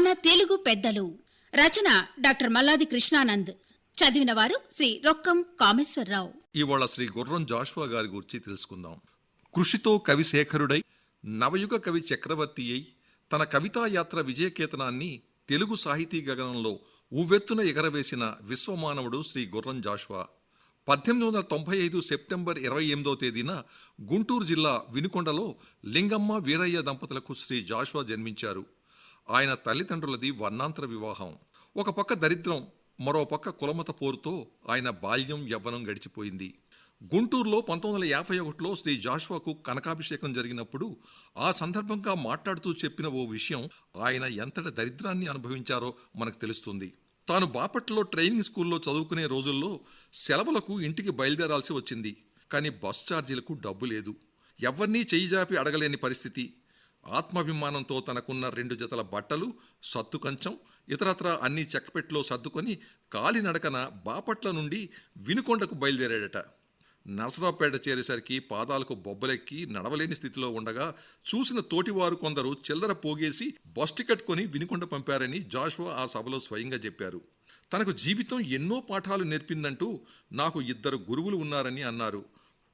మన తెలుగు పెద్దలు. రచన డాక్టర్ మల్లాది కృష్ణానంద్. చదివిన వారు శ్రీ రొక్కం కామేశ్వరరావు. ఇవాళ శ్రీ గుర్రం జాషువా గారి గురించి తెలుసుకుందాం. కృషితో కవిశేఖరుడై నవయుగ కవి చక్రవర్తి అయి తన కవితా యాత్ర విజయకేతనాన్ని తెలుగు సాహితీ గగనంలో ఉవ్వెత్తున ఎగరవేసిన విశ్వమానవుడు శ్రీ గుర్రం జాషువా. పద్దెనిమిది వందల తొంభై ఐదు సెప్టెంబర్ ఇరవై ఎనిమిదో తేదీన గుంటూరు జిల్లా వినుకొండలో లింగమ్మ వీరయ్య దంపతులకు శ్రీ జాషువా జన్మించారు. ఆయన తల్లిదండ్రులది వర్ణాంతర వివాహం. ఒక పక్క దరిద్రం మరో పక్క కులమత పోరుతో ఆయన బాల్యం యవ్వనం గడిచిపోయింది. గుంటూరులో పంతొమ్మిది వందల యాభై ఒకటిలో శ్రీ జాషువాకు కనకాభిషేకం జరిగినప్పుడు ఆ సందర్భంగా మాట్లాడుతూ చెప్పిన ఓ విషయం ఆయన ఎంతటి దరిద్రాన్ని అనుభవించారో మనకు తెలుస్తుంది. తాను బాపట్లో ట్రైనింగ్ స్కూల్లో చదువుకునే రోజుల్లో సెలవులకు ఇంటికి బయలుదేరాల్సి వచ్చింది. కానీ బస్ ఛార్జీలకు డబ్బు లేదు. ఎవరినీ చెయ్యిజాపి అడగలేని పరిస్థితి. ఆత్మాభిమానంతో తనకున్న రెండు జతల బట్టలు సత్తు కంచం ఇతరత్రా అన్ని చెక్కపెట్లో సర్దుకొని కాలినడకన బాపట్ల నుండి వినుకొండకు బయలుదేరాడట. నరసరావుపేట చేరేసరికి పాదాలకు బొబ్బలెక్కి నడవలేని స్థితిలో ఉండగా చూసిన తోటివారు కొందరు చిల్లర పోగేసి బస్ టికెట్ కొని వినుకొండ పంపారని జాషువా ఆ సభలో స్వయంగా చెప్పారు. తనకు జీవితం ఎన్నో పాఠాలు నేర్పిందంటూ నాకు ఇద్దరు గురువులు ఉన్నారని అన్నారు.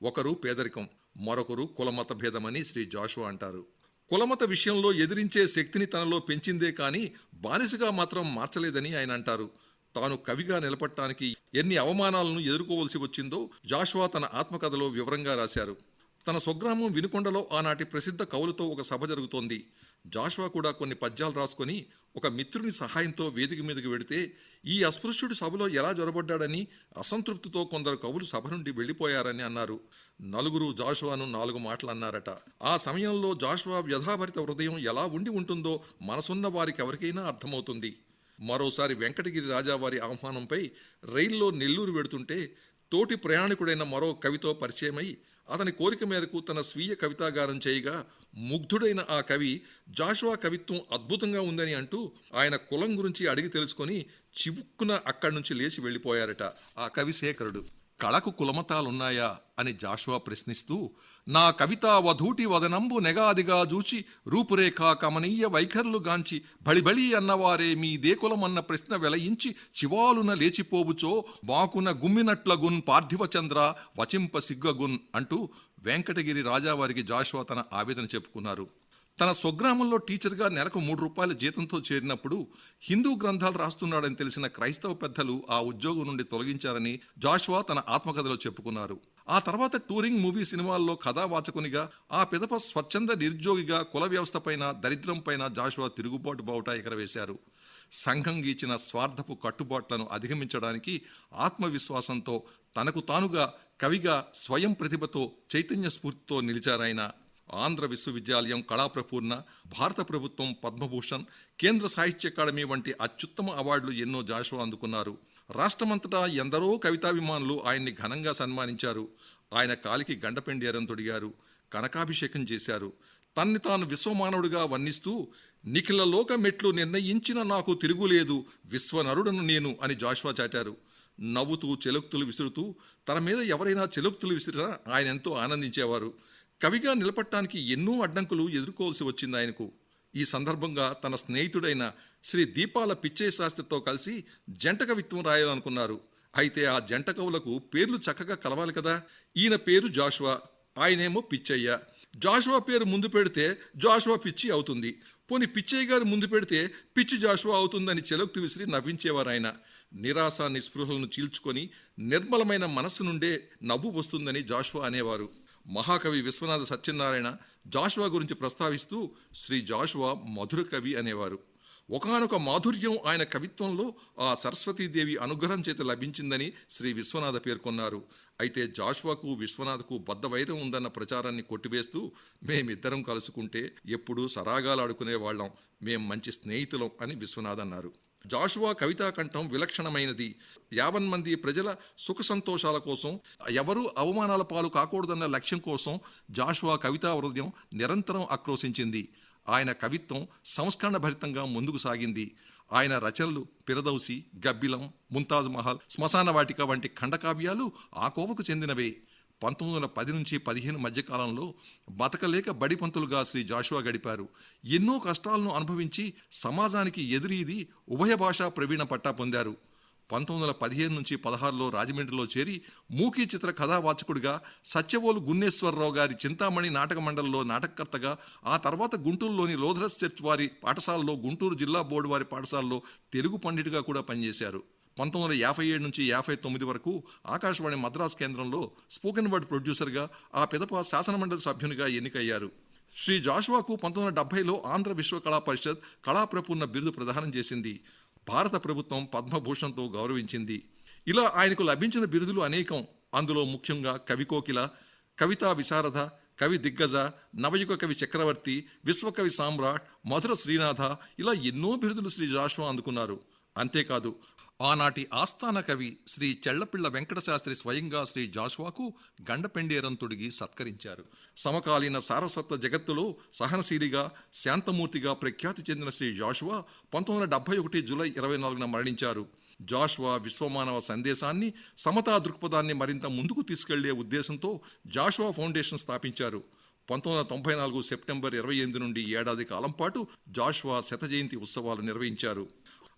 ఒకరు పేదరికం మరొకరు కులమత భేదమని శ్రీ జాషువా అంటారు. కులమత విషయంలో ఎదిరించే శక్తిని తనలో పెంచిందే కానీ బానిసగా మాత్రం మార్చలేదని ఆయన అంటారు. తాను కవిగా నిలబడటానికి ఎన్ని అవమానాలను ఎదుర్కోవలసి వచ్చిందో జాష్వా తన ఆత్మకథలో వివరంగా రాశారు. తన స్వగ్రామం వినుకొండలో ఆనాటి ప్రసిద్ధ కవులతో ఒక సభ జరుగుతోంది. జాషువా కూడా కొన్ని పద్యాలు రాసుకొని ఒక మిత్రుని సహాయంతో వేదిక మీదకి వెడితే ఈ అస్పృశ్యుడు సభలో ఎలా జొరబడ్డాడని అసంతృప్తితో కొందరు కవులు సభ నుండి వెళ్ళిపోయారని అన్నారు. నలుగురు జాషువాను నాలుగు మాటలు అన్నారట ఆ సమయంలో జాషువా వ్యధాభరిత హృదయం ఎలా ఉండి ఉంటుందో మనసున్న వారికి ఎవరికైనా అర్థమవుతుంది. మరోసారి వెంకటగిరి రాజావారి ఆహ్వానంపై రైల్లో నెల్లూరు వెడుతుంటే తోటి ప్రయాణికుడైన మరో కవితో పరిచయమై అతని కోరిక మేరకు తన స్వీయ కవితాగారం చేయగా ముగ్ధుడైన ఆ కవి జాషువా కవిత్వం అద్భుతంగా ఉందని అంటూ ఆయన కులం గురించి అడిగి తెలుసుకొని చివుక్కున అక్కడి నుంచి లేచి వెళ్ళిపోయారట ఆ కవి శేఖరుడు. కళకు కులమతాలున్నాయా అని జాషువా ప్రశ్నిస్తూ నా కవితా వధూటి వదనంబు నెగాదిగా జూచి రూపురేఖ కమనీయ వైఖరులు గాంచి బళిబళి అన్నవారే మీ దేకులమన్న ప్రశ్న వెలయించి చివాలున లేచిపోవుచో బాకున గుమ్మినట్లగున్ పార్థివచంద్ర వచింప సిగ్గగున్ అంటూ వెంకటగిరి రాజావారికి జాషువా తన ఆవేదన చెప్పుకున్నారు. తన స్వగ్రామంలో టీచర్గా నెలకు మూడు రూపాయల జీతంతో చేరినప్పుడు హిందూ గ్రంథాలు రాస్తున్నాడని తెలిసిన క్రైస్తవ పెద్దలు ఆ ఉద్యోగం నుండి తొలగించారని జాష్వా తన ఆత్మకథలో చెప్పుకున్నారు. ఆ తర్వాత టూరింగ్ మూవీ సినిమాల్లో కథావాచకునిగా ఆ పిదప స్వచ్ఛంద నిరుద్యోగిగా కుల వ్యవస్థపైన దరిద్రంపైన జాషువా తిరుగుబాటు బావుట ఎగరవేశారు. సంఘం గీచిన స్వార్థపు కట్టుబాట్లను అధిగమించడానికి ఆత్మవిశ్వాసంతో తనకు తానుగా కవిగా స్వయం ప్రతిభతో చైతన్య స్ఫూర్తితో నిలిచారాయన ఆంధ్ర విశ్వవిద్యాలయం కళాప్రపూర్ణ భారత ప్రభుత్వం పద్మభూషణ్ కేంద్ర సాహిత్య అకాడమీ వంటి అత్యుత్తమ అవార్డులు ఎన్నో జాషువా అందుకున్నారు. రాష్ట్రమంతటా ఎందరో కవితాభిమానులు ఆయన్ని ఘనంగా సన్మానించారు. ఆయన కాలికి గండపెండేరం తొడిగారు కనకాభిషేకం చేశారు. తన్ని తాను విశ్వమానవుడిగా వర్ణిస్తూ నిఖిల లోక మెట్లు నిర్ణయించిన నాకు తిరుగులేదు విశ్వనరుడను నేను అని జాషువా చాటారు. నవ్వుతూ చెలుక్తులు విసురుతూ తన మీద ఎవరైనా చెలుక్తులు విసిరినా ఆయన ఎంతో ఆనందించేవారు. కవిగా నిలబడటానికి ఎన్నో అడ్డంకులు ఎదుర్కోవాల్సి వచ్చింది ఆయనకు. ఈ సందర్భంగా తన స్నేహితుడైన శ్రీ దీపాల పిచ్చయ్య శాస్త్రితో కలిసి జంట కవిత్వం రాయాలనుకున్నారు. అయితే ఆ జంట కవులకు పేర్లు చక్కగా కలవాలి కదా? ఈయన పేరు జాషువా ఆయనేమో పిచ్చయ్య. జాషువా పేరు ముందు పెడితే జాషువా పిచ్చి అవుతుంది. పోని పిచ్చయ్య గారు ముందు పెడితే పిచ్చి జాషువా అవుతుందని చెలక్తు విసిరి నవ్వించేవారు ఆయన. నిరాశ నిస్పృహలను చీల్చుకొని నిర్మలమైన మనస్సు నుండే నవ్వు వస్తుందని జాషువా అనేవారు. మహాకవి విశ్వనాథ సత్యనారాయణ జాషువా గురించి ప్రస్తావిస్తూ శ్రీ జాషువా మధుర కవి అనేవారు. ఒకనొక మాధుర్యం ఆయన కవిత్వంలో ఆ సరస్వతీదేవి అనుగ్రహం చేత లభించిందని శ్రీ విశ్వనాథ పేర్కొన్నారు. అయితే జాషువాకు విశ్వనాథకు బద్ద వైరం ఉందన్న ప్రచారాన్ని కొట్టివేస్తూ మేమిద్దరం కలుసుకుంటే ఎప్పుడూ సరాగాలాడుకునే వాళ్ళం. మేం మంచి స్నేహితులం అని విశ్వనాథ్ అన్నారు. జాషువా కవితా కంఠం విలక్షణమైనది. యావన్ మంది ప్రజల సుఖ సంతోషాల కోసం ఎవరూ అవమానాల పాలు కాకూడదన్న లక్ష్యం కోసం జాషువా కవితా హృదయం నిరంతరం ఆక్రోశించింది. ఆయన కవిత్వం సంస్కరణ భరితంగా ముందుకు సాగింది. ఆయన రచనలు పిరదౌసి గబ్బిలం ముంతాజ్ మహల్ శ్మశాన వాటిక వంటి ఖండకావ్యాలు ఆ కోవకు చెందినవే. పంతొమ్మిది వందల పది నుంచి పదిహేను మధ్యకాలంలో బతకలేక బడిపంతులుగా శ్రీ జాషువా గడిపారు. ఎన్నో కష్టాలను అనుభవించి సమాజానికి ఎదురీది ఉభయ భాషా ప్రవీణ పట్టా పొందారు. పంతొమ్మిది వందల పదిహేను నుంచి పదహారులో రాజమండ్రిలో చేరి మూకీ చిత్ర కథావాచకుడిగా సత్యవోలు గున్నేశ్వరరావు గారి చింతామణి నాటక మండలిలో నాటకకర్తగా ఆ తర్వాత గుంటూరులోని లోధరస్ చర్చ్ వారి పాఠశాలలో గుంటూరు జిల్లా బోర్డు వారి పాఠశాలలో తెలుగు పండితుగా కూడా పనిచేశారు. పంతొమ్మిది వందల యాభై ఏడు నుంచి యాభై తొమ్మిది వరకు ఆకాశవాణి మద్రాస్ కేంద్రంలో స్పోకెన్ వర్డ్ ప్రొడ్యూసర్గా ఆ పిదప శాసనమండలి సభ్యునిగా ఎన్నికయ్యారు. శ్రీ జాషువాకు పంతొమ్మిది వందల డెబ్బైలో ఆంధ్ర విశ్వ కళా పరిషత్ కళాప్రపూర్ణ బిరుదు ప్రదానం చేసింది. భారత ప్రభుత్వం పద్మభూషణ్తో గౌరవించింది. ఇలా ఆయనకు లభించిన బిరుదులు అనేకం. అందులో ముఖ్యంగా కవికోకిల కవితా విశారద కవి దిగ్గజ నవయుగ కవి చక్రవర్తి విశ్వకవి సామ్రాట్ మధుర శ్రీనాథ ఇలా ఎన్నో బిరుదులు శ్రీ జాషువా అందుకున్నారు. అంతేకాదు ఆనాటి ఆస్థాన కవి శ్రీ చెళ్ళపిళ్ళ వెంకటశాస్త్రి స్వయంగా శ్రీ జాషువాకు గండపెండేరం తొడిగి సత్కరించారు. సమకాలీన సారసత్వ జగత్తులో సహనశీలిగా శాంతమూర్తిగా ప్రఖ్యాతి చెందిన శ్రీ జాషువా పంతొమ్మిది వందల డెబ్బై ఒకటి జూలై ఇరవై నాలుగున మరణించారు. జాషువా విశ్వమానవ సందేశాన్ని సమతా దృక్పథాన్ని మరింత ముందుకు తీసుకెళ్ళే ఉద్దేశంతో జాషువా ఫౌండేషన్ స్థాపించారు. పంతొమ్మిది వందల తొంభై నాలుగు సెప్టెంబర్ ఇరవై ఎనిమిది నుండి ఏడాది కాలం పాటు జాషువా శత జయంతి ఉత్సవాలు నిర్వహించారు.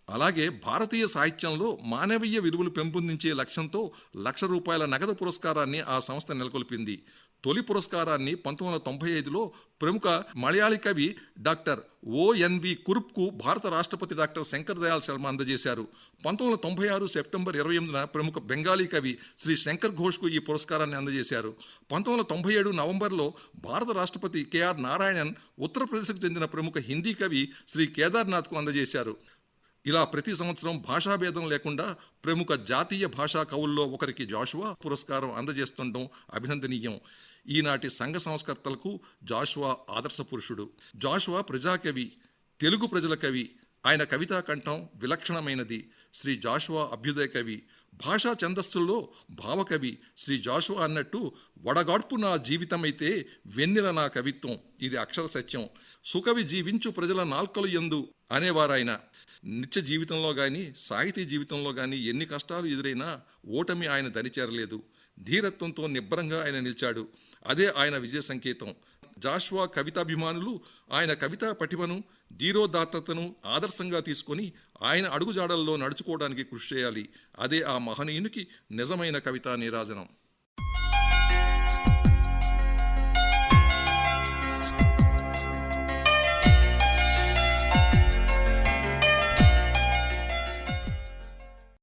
అలాగే భారతీయ సాహిత్యంలో మానవీయ విలువలు పెంపొందించే లక్ష్యంతో లక్ష రూపాయల నగదు పురస్కారాన్ని ఆ సంస్థ నెలకొల్పింది. తొలి పురస్కారాన్ని పంతొమ్మిది వందల తొంభై ఐదులో ప్రముఖ మలయాళీ కవి డాక్టర్ ఓఎన్వి కురుప్కు భారత రాష్ట్రపతి డాక్టర్ శంకర్ దయాల్ శర్మ అందజేశారు. పంతొమ్మిది వందల తొంభై ఆరు సెప్టెంబర్ ఇరవై ఎనిమిదిన ప్రముఖ బెంగాలీ కవి శ్రీ శంకర్ ఘోష్కు ఈ పురస్కారాన్ని అందజేశారు. పంతొమ్మిది వందల తొంభై ఏడు నవంబర్లో భారత రాష్ట్రపతి కెఆర్ నారాయణన్ ఉత్తరప్రదేశ్కు చెందిన ప్రముఖ హిందీ కవి శ్రీ కేదార్నాథ్కు అందజేశారు. ఇలా ప్రతి సంవత్సరం భాషాభేదం లేకుండా ప్రముఖ జాతీయ భాషా కవుల్లో ఒకరికి జాషువా పురస్కారం అందజేస్తుండడం అభినందనీయం. ఈనాటి సంఘ సంస్కర్తలకు జాషువా ఆదర్శ పురుషుడు. జాషువా ప్రజాకవి తెలుగు ప్రజల కవి. ఆయన కవితా కంఠం విలక్షణమైనది. శ్రీ జాషువా అభ్యుదయ కవి. భాషా ఛందస్సుల్లో భావకవి. శ్రీ జాషువా అన్నట్టు వడగాడ్పు నా జీవితమైతే వెన్నెల నా కవిత్వం. ఇది అక్షర సత్యం. సుకవి జీవించు ప్రజల నాల్కలు ఎందు అనేవారాయన. నిత్య జీవితంలో కానీ సాహితీ జీవితంలో కానీ ఎన్ని కష్టాలు ఎదురైనా ఓటమి ఆయన దరిచేరలేదు. ధీరత్వంతో నిబ్బరంగా ఆయన నిలిచాడు. అదే ఆయన విజయ సంకేతం. జాష్వా కవితాభిమానులు ఆయన కవితా పటిమను ధీరోదాత్తతను ఆదర్శంగా తీసుకొని ఆయన అడుగుజాడల్లో నడుచుకోవడానికి కృషి చేయాలి. అదే ఆ మహనీయునికి నిజమైన కవితా నీరాజనం.